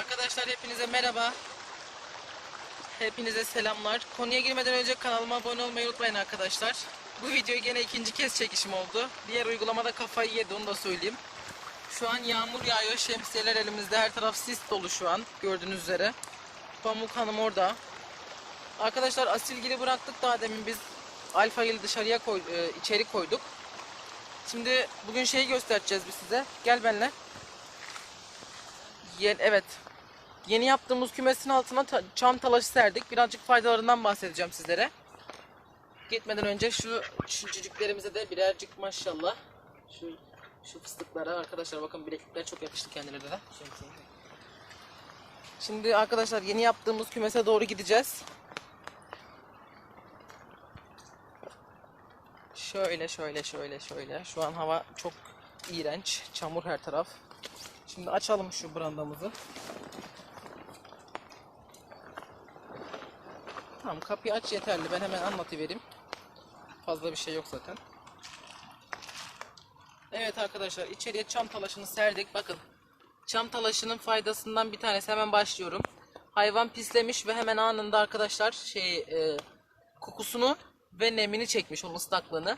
Arkadaşlar hepinize merhaba. Hepinize selamlar. Konuya girmeden önce kanalıma abone olmayı unutmayın arkadaşlar. Bu videoyu gene ikinci kez çekişim oldu. Diğer uygulamada kafayı yedi onu da söyleyeyim. Şu an yağmur yağıyor. Şemsiyeler elimizde. Her taraf sis dolu şu an. Gördüğünüz üzere. Pamuk Hanım orada. Arkadaşlar asilgili bıraktık daha demin biz alfagili dışarıya koy, e, içeri koyduk. Şimdi bugün şeyi göstereceğiz biz size. Gel benimle. Yen, evet. Yeni yaptığımız kümesin altına çam talaşı serdik. Birazcık faydalarından bahsedeceğim sizlere. Gitmeden önce şu şuncuklarımıza de birazcık maşallah. Şu şu fıstıklara arkadaşlar bakın bileklikler çok yakıştı kendilerine de. Şimdi arkadaşlar yeni yaptığımız kümese doğru gideceğiz. Şöyle şöyle şöyle şöyle. Şu an hava çok iğrenç. Çamur her taraf. Şimdi açalım şu brandamızı. Tamam kapıyı aç yeterli. Ben hemen anlatıvereyim. Fazla bir şey yok zaten. Evet arkadaşlar içeriye çam talaşını serdik. Bakın çam talaşının faydasından bir tanesi hemen başlıyorum. Hayvan pislemiş ve hemen anında arkadaşlar şey e, kokusunu ve nemini çekmiş onun ıslaklığını.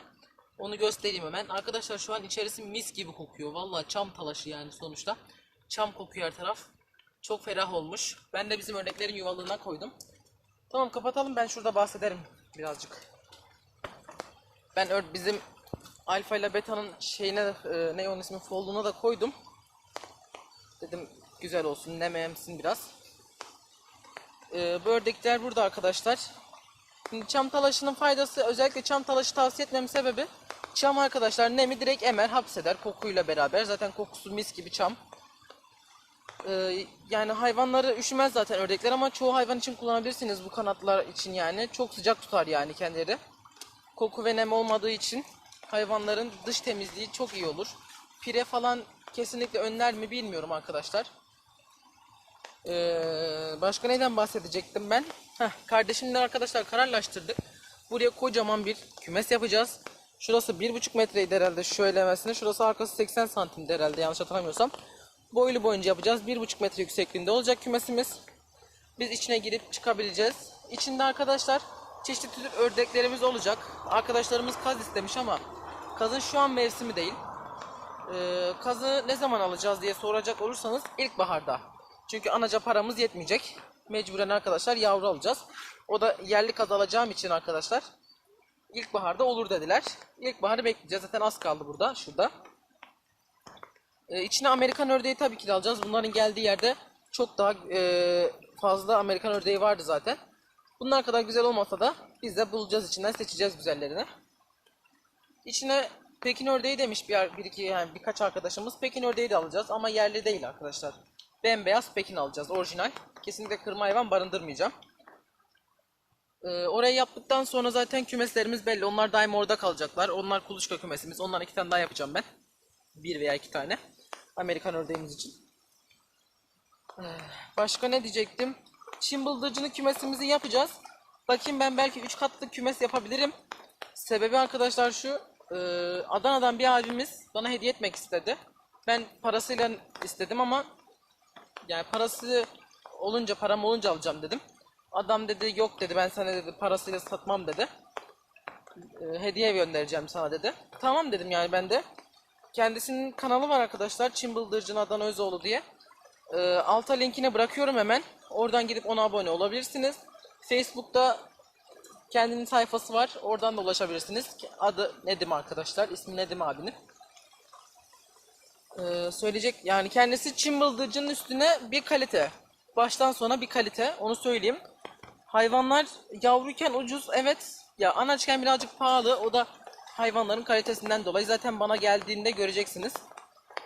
Onu göstereyim hemen. Arkadaşlar şu an içerisi mis gibi kokuyor. Vallahi çam talaşı yani sonuçta. Çam kokuyor her taraf. Çok ferah olmuş. Ben de bizim örneklerin yuvalığına koydum. Tamam kapatalım ben şurada bahsederim birazcık. Ben bizim alfa ile beta'nın şeyine e, ne onun ismi folduna da koydum. Dedim güzel olsun nememsin biraz. E, bu ördekler burada arkadaşlar. Şimdi çam talaşının faydası özellikle çam talaşı tavsiye etmemin sebebi çam arkadaşlar nemi direkt emer hapseder kokuyla beraber. Zaten kokusu mis gibi çam. Ee, yani hayvanları üşümez zaten ördekler ama çoğu hayvan için kullanabilirsiniz bu kanatlar için yani. Çok sıcak tutar yani kendileri. Koku ve nem olmadığı için hayvanların dış temizliği çok iyi olur. Pire falan kesinlikle önler mi bilmiyorum arkadaşlar. Ee, başka neyden bahsedecektim ben? Heh, kardeşimle arkadaşlar kararlaştırdık. Buraya kocaman bir kümes yapacağız. Şurası 1,5 metreydi herhalde şöylemesine. Şurası arkası 80 santimdi herhalde yanlış hatırlamıyorsam. Boylu boyunca yapacağız. 1,5 metre yüksekliğinde olacak kümesimiz. Biz içine girip çıkabileceğiz. İçinde arkadaşlar çeşitli tür ördeklerimiz olacak. Arkadaşlarımız kaz istemiş ama kazın şu an mevsimi değil. Ee, kazı ne zaman alacağız diye soracak olursanız ilkbaharda. Çünkü anaca paramız yetmeyecek. Mecburen arkadaşlar yavru alacağız. O da yerli kaz alacağım için arkadaşlar ilkbaharda olur dediler. İlkbaharı bekleyeceğiz. Zaten az kaldı burada. Şurada. Ee, içine Amerikan ördeği tabii ki de alacağız. Bunların geldiği yerde çok daha e, fazla Amerikan ördeği vardı zaten. Bunlar kadar güzel olmasa da biz de bulacağız içinden seçeceğiz güzellerini. İçine Pekin ördeği demiş bir, bir iki yani birkaç arkadaşımız. Pekin ördeği de alacağız ama yerli değil arkadaşlar. Bembeyaz Pekin alacağız orijinal. Kesinlikle kırma hayvan barındırmayacağım. Ee, orayı yaptıktan sonra zaten kümeslerimiz belli. Onlar daima orada kalacaklar. Onlar kuluçka kümesimiz. Ondan iki tane daha yapacağım ben. Bir veya iki tane. Amerikan ördeğimiz için. Ee, Başka ne diyecektim? Çin bıldırcını kümesimizi yapacağız. Bakayım ben belki 3 katlı kümes yapabilirim. Sebebi arkadaşlar şu. e, Adana'dan bir abimiz bana hediye etmek istedi. Ben parasıyla istedim ama yani parası olunca param olunca alacağım dedim. Adam dedi yok dedi ben sana dedi parasıyla satmam dedi. E, hediye göndereceğim sana dedi. Tamam dedim yani ben de. Kendisinin kanalı var arkadaşlar. Çin Bıldırcın Adana Özoğlu diye. Ee, alta linkine bırakıyorum hemen. Oradan gidip ona abone olabilirsiniz. Facebook'ta kendinin sayfası var. Oradan da ulaşabilirsiniz. Adı Nedim arkadaşlar. İsmi Nedim abinin. Ee, söyleyecek yani kendisi Çin bıldırcının üstüne bir kalite. Baştan sona bir kalite. Onu söyleyeyim. Hayvanlar yavruyken ucuz evet. Ya anaçken birazcık pahalı. O da hayvanların kalitesinden dolayı. Zaten bana geldiğinde göreceksiniz.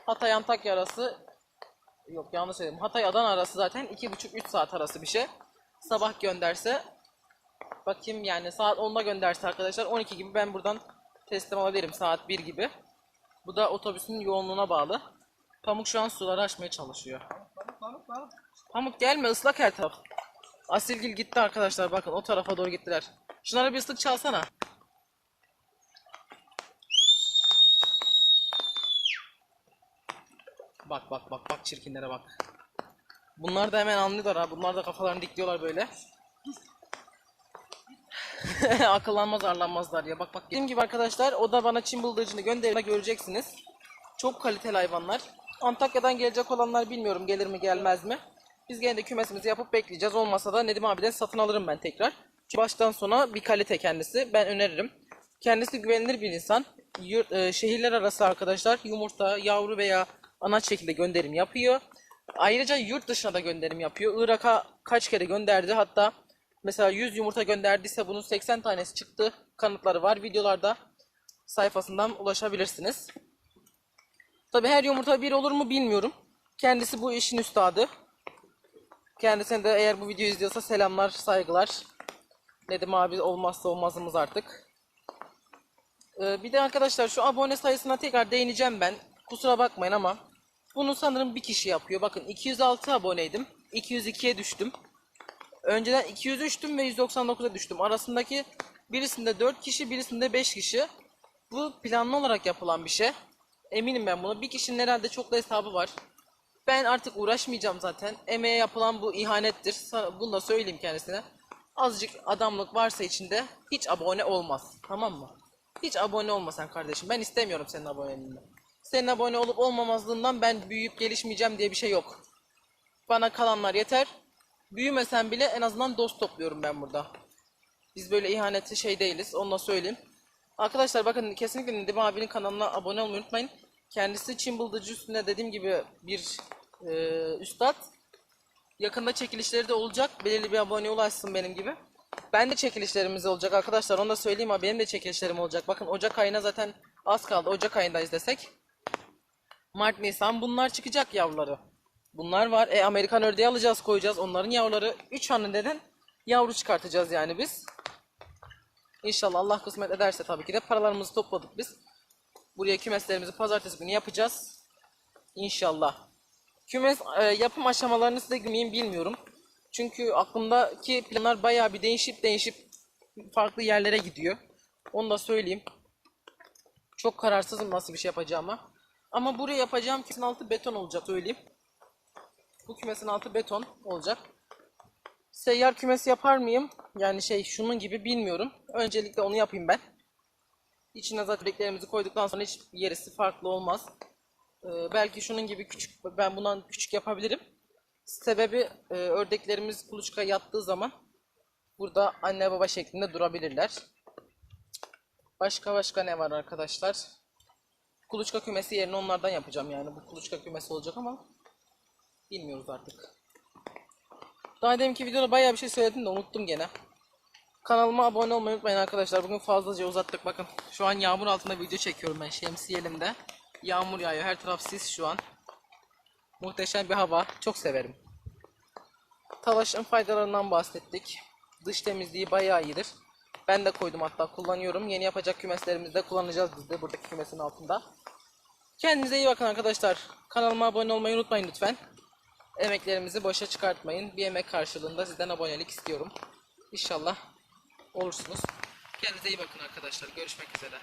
Hatay Antakya arası yok yanlış söyledim. Hatay Adana arası zaten 2,5-3 saat arası bir şey. Sabah gönderse bakayım yani saat 10'da gönderse arkadaşlar 12 gibi ben buradan teslim alabilirim saat 1 gibi. Bu da otobüsün yoğunluğuna bağlı. Pamuk şu an suları açmaya çalışıyor. Pamuk gelme ıslak her taraf. Asilgil gitti arkadaşlar bakın o tarafa doğru gittiler. Şunlara bir ıslık çalsana. Bak bak bak bak çirkinlere bak. Bunlar da hemen anlıyorlar ha. Bunlar da kafalarını dikliyorlar böyle. Akıllanmaz arlanmazlar ya. Bak bak. Dediğim gibi arkadaşlar o da bana Çin bıldırcını gönderme göreceksiniz. Çok kaliteli hayvanlar. Antakya'dan gelecek olanlar bilmiyorum gelir mi gelmez mi. Biz gene de kümesimizi yapıp bekleyeceğiz. Olmasa da Nedim abiden satın alırım ben tekrar. Çünkü baştan sona bir kalite kendisi. Ben öneririm. Kendisi güvenilir bir insan. Yurt, e, şehirler arası arkadaşlar yumurta, yavru veya anaç şekilde gönderim yapıyor. Ayrıca yurt dışına da gönderim yapıyor. Irak'a kaç kere gönderdi. Hatta mesela 100 yumurta gönderdiyse bunun 80 tanesi çıktı. Kanıtları var. Videolarda sayfasından ulaşabilirsiniz. Tabi her yumurta bir olur mu bilmiyorum. Kendisi bu işin üstadı. Kendisine de eğer bu videoyu izliyorsa selamlar, saygılar. Nedim abi olmazsa olmazımız artık. Ee, bir de arkadaşlar şu abone sayısına tekrar değineceğim ben. Kusura bakmayın ama bunu sanırım bir kişi yapıyor. Bakın 206 aboneydim. 202'ye düştüm. Önceden 203'tüm ve 199'a düştüm. Arasındaki birisinde 4 kişi, birisinde 5 kişi. Bu planlı olarak yapılan bir şey. Eminim ben buna. Bir kişinin herhalde çok da hesabı var. Ben artık uğraşmayacağım zaten. Emeğe yapılan bu ihanettir. Bunu da söyleyeyim kendisine. Azıcık adamlık varsa içinde hiç abone olmaz. Tamam mı? Hiç abone olmasan kardeşim. Ben istemiyorum senin aboneliğini. Senin abone olup olmamazlığından ben büyüyüp gelişmeyeceğim diye bir şey yok. Bana kalanlar yeter. Büyümesen bile en azından dost topluyorum ben burada. Biz böyle ihanetli şey değiliz. Onu da söyleyeyim. Arkadaşlar bakın kesinlikle Nedim abinin kanalına abone olmayı unutmayın. Kendisi Çin bıldırcı üstünde dediğim gibi bir e, üstad. Yakında çekilişleri de olacak. Belirli bir abone ulaşsın benim gibi. Ben de çekilişlerimiz olacak arkadaşlar. Onu da söyleyeyim ama benim de çekilişlerim olacak. Bakın Ocak ayına zaten az kaldı. Ocak ayındayız desek. Mart, Nisan bunlar çıkacak yavruları. Bunlar var. E Amerikan ördeği alacağız koyacağız. Onların yavruları 3 haneden yavru çıkartacağız yani biz. İnşallah Allah kısmet ederse tabii ki de paralarımızı topladık biz. Buraya kümeslerimizi pazartesi günü yapacağız. İnşallah. Kümes e, yapım aşamalarını size girmeyeyim bilmiyorum. Çünkü aklımdaki planlar bayağı bir değişip değişip farklı yerlere gidiyor. Onu da söyleyeyim. Çok kararsızım nasıl bir şey yapacağıma. Ama buraya yapacağım kümesin altı beton olacak söyleyeyim. Bu kümesin altı beton olacak. Seyyar kümesi yapar mıyım? Yani şey şunun gibi bilmiyorum. Öncelikle onu yapayım ben. İçine zaten beklerimizi koyduktan sonra hiç yerisi farklı olmaz. Ee, belki şunun gibi küçük, ben bundan küçük yapabilirim. Sebebi e, ördeklerimiz kuluçka yattığı zaman burada anne baba şeklinde durabilirler. Başka başka ne var arkadaşlar? Kuluçka kümesi yerine onlardan yapacağım yani. Bu kuluçka kümesi olacak ama bilmiyoruz artık. Daha deminki videoda bayağı bir şey söyledim de unuttum gene. Kanalıma abone olmayı unutmayın arkadaşlar. Bugün fazlaca uzattık bakın. Şu an yağmur altında video çekiyorum ben şemsiye elimde. Yağmur yağıyor. Her taraf sis şu an. Muhteşem bir hava. Çok severim. Talaşın faydalarından bahsettik. Dış temizliği bayağı iyidir. Ben de koydum hatta kullanıyorum. Yeni yapacak kümeslerimizde kullanacağız biz de buradaki kümesin altında. Kendinize iyi bakın arkadaşlar. Kanalıma abone olmayı unutmayın lütfen. Emeklerimizi boşa çıkartmayın. Bir emek karşılığında sizden abonelik istiyorum. İnşallah olursunuz. Kendinize iyi bakın arkadaşlar. Görüşmek üzere.